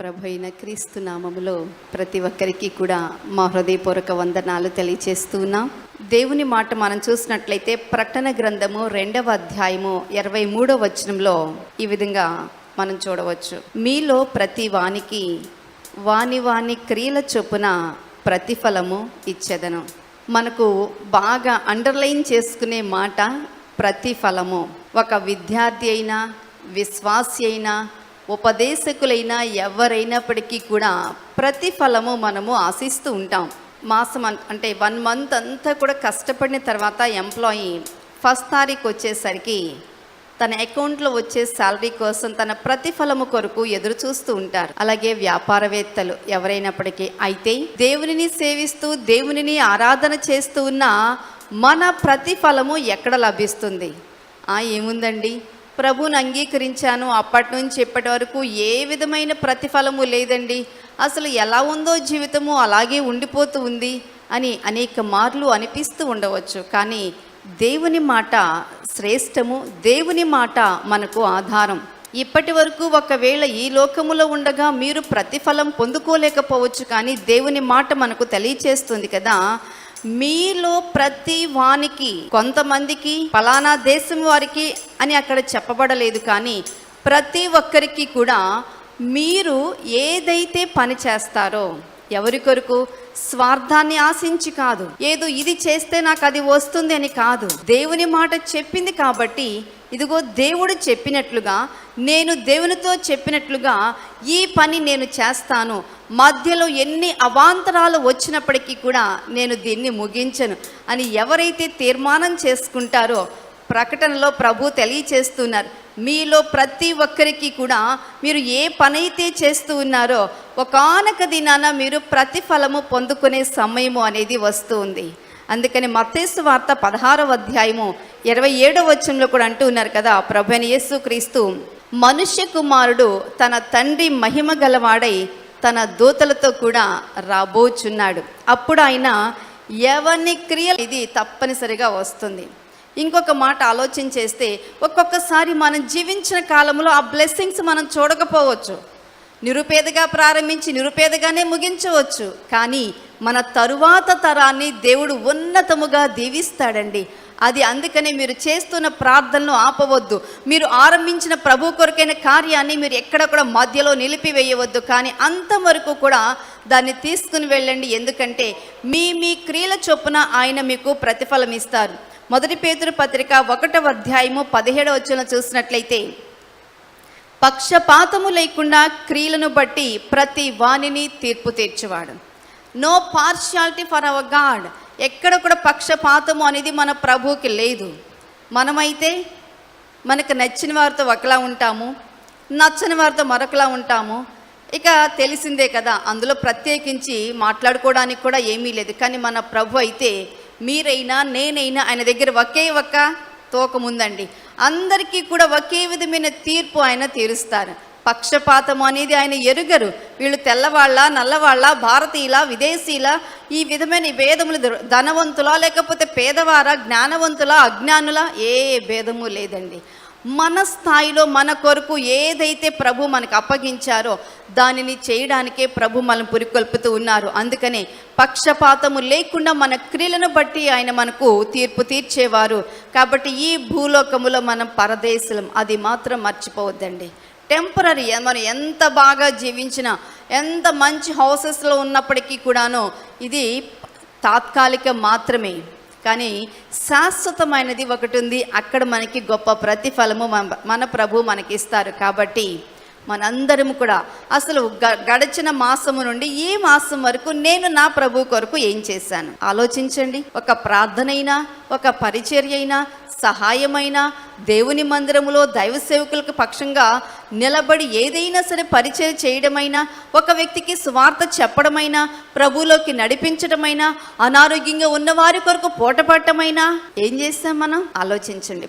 ప్రభు అయిన క్రీస్తు నామములో ప్రతి ఒక్కరికి కూడా మా హృదయపూర్వక వందనాలు తెలియచేస్తున్నాం దేవుని మాట మనం చూసినట్లయితే ప్రకటన గ్రంథము రెండవ అధ్యాయము ఇరవై మూడవ వచనంలో ఈ విధంగా మనం చూడవచ్చు. మీలో ప్రతి వానికి వాని వాని క్రియల చొప్పున ప్రతిఫలము ఇచ్చేదను. మనకు బాగా అండర్లైన్ చేసుకునే మాట ప్రతిఫలము. ఒక విద్యార్థి అయినా విశ్వాసి అయినా ఉపదేశకులైనా ఎవరైనప్పటికీ కూడా ప్రతిఫలము మనము ఆశిస్తూ ఉంటాం. మాసం అన్- అంటే వన్ మంత్ అంతా కూడా కష్టపడిన తర్వాత ఎంప్లాయీ ఫస్ట్ తారీఖు వచ్చేసరికి తన అకౌంట్లో వచ్చే శాలరీ కోసం తన ప్రతిఫలము కొరకు ఎదురు చూస్తూ ఉంటారు. అలాగే వ్యాపారవేత్తలు ఎవరైనప్పటికీ అయితే దేవునిని సేవిస్తూ దేవునిని ఆరాధన చేస్తూ ఉన్న మన ప్రతిఫలము ఎక్కడ లభిస్తుంది? ఏముందండి? ప్రభువుని అంగీకరించాను. అప్పటి నుంచి ఇప్పటి వరకు ఏ విధమైన ప్రతిఫలము లేదండి. అసలు ఎలా ఉందో జీవితము అలాగే ఉండిపోతూ ఉంది అని అనేక మార్లు అనిపిస్తూ ఉండవచ్చు. కానీ దేవుని మాట శ్రేష్టము దేవుని మాట మనకు ఆధారం. ఇప్పటి వరకు ఒకవేళ ఈ లోకములో ఉండగా మీరు ప్రతిఫలం పొందుకోలేకపోవచ్చు. కానీ దేవుని మాట మనకు తెలియచేస్తుంది కదా. మీలో ప్రతి వానికి కొంతమందికి ఫలానా దేశం వారికి అని అక్కడ చెప్పబడలేదు కానీ ప్రతి ఒక్కరికి కూడా మీరు ఏదైతే పని చేస్తారో ఎవరి కొరకు? స్వార్థాన్ని ఆశించి కాదు. ఏదో ఇది చేస్తే నాకు అది వస్తుంది అని కాదు. దేవుని మాట చెప్పింది కాబట్టి ఇదిగో దేవుడు చెప్పినట్లుగా నేను దేవునితో చెప్పినట్లుగా ఈ పని నేను చేస్తాను. మధ్యలో ఎన్ని అవాంతరాలు వచ్చినప్పటికీ కూడా నేను దీన్ని ముగించను. అని ఎవరైతే తీర్మానం చేసుకుంటారో ప్రకటనలో ప్రభు తెలియచేస్తున్నారు. మీలో ప్రతి ఒక్కరికి కూడా మీరు ఏ పనైతే చేస్తూ ఉన్నారో ఒకనొక దినాన మీరు ప్రతిఫలము పొందుకునే సమయము అనేది వస్తూ ఉంది. అందుకని మత్తేసు వార్త పదహారవ అధ్యాయము ఇరవై ఏడవ వచనంలో కూడా అంటూ ఉన్నారు కదా ప్రభు యేసు క్రీస్తు మనుష్య కుమారుడు తన తండ్రి మహిమ గలవాడై తన దూతలతో కూడా రాబోచున్నాడు. అప్పుడు ఆయన ఎవరిని క్రియలు ఇది తప్పనిసరిగా వస్తుంది. ఇంకొక మాట ఆలోచన చేస్తే ఒక్కొక్కసారి మనం జీవించిన కాలంలో ఆ బ్లెస్సింగ్స్ మనం చూడకపోవచ్చు. నిరుపేదగా ప్రారంభించి నిరుపేదగానే ముగించవచ్చు. కానీ మన తరువాత తరాన్ని దేవుడు ఉన్నతముగా దీవిస్తాడండి. అది అందుకనే మీరు చేస్తున్న ప్రార్థనలు ఆపవద్దు. మీరు ఆరంభించిన ప్రభు కొరకైన కార్యాన్ని మీరు ఎక్కడ కూడా మధ్యలో నిలిపివేయవద్దు. కానీ అంతవరకు కూడా దాన్ని తీసుకుని వెళ్ళండి. ఎందుకంటే మీ మీ క్రియల చొప్పున ఆయన మీకు ప్రతిఫలం ఇస్తారు. మొదటి పేతురు పత్రిక ఒకటవ అధ్యాయము పదిహేడవ వచ్చిన చూసినట్లయితే పక్షపాతము లేకుండా క్రియలను బట్టి ప్రతి వాణిని తీర్పు తీర్చేవాడు. No partiality for our God ఎక్కడ కూడా పక్షపాతము అనేది మన ప్రభువుకి లేదు. మనమైతే మనకు నచ్చిన వారితో ఒకలా ఉంటాము నచ్చని వారితో మరొకలా ఉంటాము. ఇక తెలిసిందే కదా అందులో ప్రత్యేకించి మాట్లాడుకోవడానికి కూడా ఏమీ లేదు. కానీ మన ప్రభు అయితే మీరైనా నేనైనా ఆయన దగ్గర ఒకే ఒక్క తోకముందండి. అందరికీ కూడా ఒకే విధమైన తీర్పు ఆయన తీరుస్తారు. పక్షపాతం అనేది ఆయన ఎరుగరు. వీళ్ళు తెల్లవాళ్ళ నల్లవాళ్ళ భారతీయుల విదేశీల ఈ విధమైన భేదములు ధనవంతుల ధనవంతులా లేకపోతే పేదవారా జ్ఞానవంతుల అజ్ఞానుల ఏ భేదము లేదండి. మన స్థాయిలో మన కొరకు ఏదైతే ప్రభు మనకు అప్పగించారో దానిని చేయడానికే ప్రభు మనం పురికొల్పుతూ ఉన్నారు. అందుకనే పక్షపాతము లేకుండా మన క్రియలను బట్టి ఆయన మనకు తీర్పు తీర్చేవారు. కాబట్టి ఈ భూలోకములో మనం పరదేశం అది మాత్రం మర్చిపోవద్దండి. టెంపరీ మనం ఎంత బాగా జీవించినా ఎంత మంచి హౌసెస్లో ఉన్నప్పటికీ కూడాను ఇది తాత్కాలిక మాత్రమే. కానీ శాశ్వతమైనది ఒకటి ఉంది అక్కడ మనకి గొప్ప ప్రతిఫలము మన మన ప్రభు మనకి ఇస్తారు కాబట్టి మనందరం కూడా అసలు గ గడిచిన మాసము నుండి ఈ మాసం వరకు నేను నా ప్రభు కొరకు ఏం చేశాను? ఆలోచించండి. ఒక ప్రార్థనైనా ఒక పరిచర్య అయినా సహాయమైన దేవుని మందిరములో దైవ సేవకులకు పక్షంగా నిలబడి ఏదైనా సరే పరిచయం చేయడమైనా ఒక వ్యక్తికి స్వార్థ చెప్పడమైనా ప్రభువులోకి నడిపించడమైనా అనారోగ్యంగా ఉన్న వారి కొరకు పోటపట్టమైనా ఏం చేస్తాం మనం? ఆలోచించండి.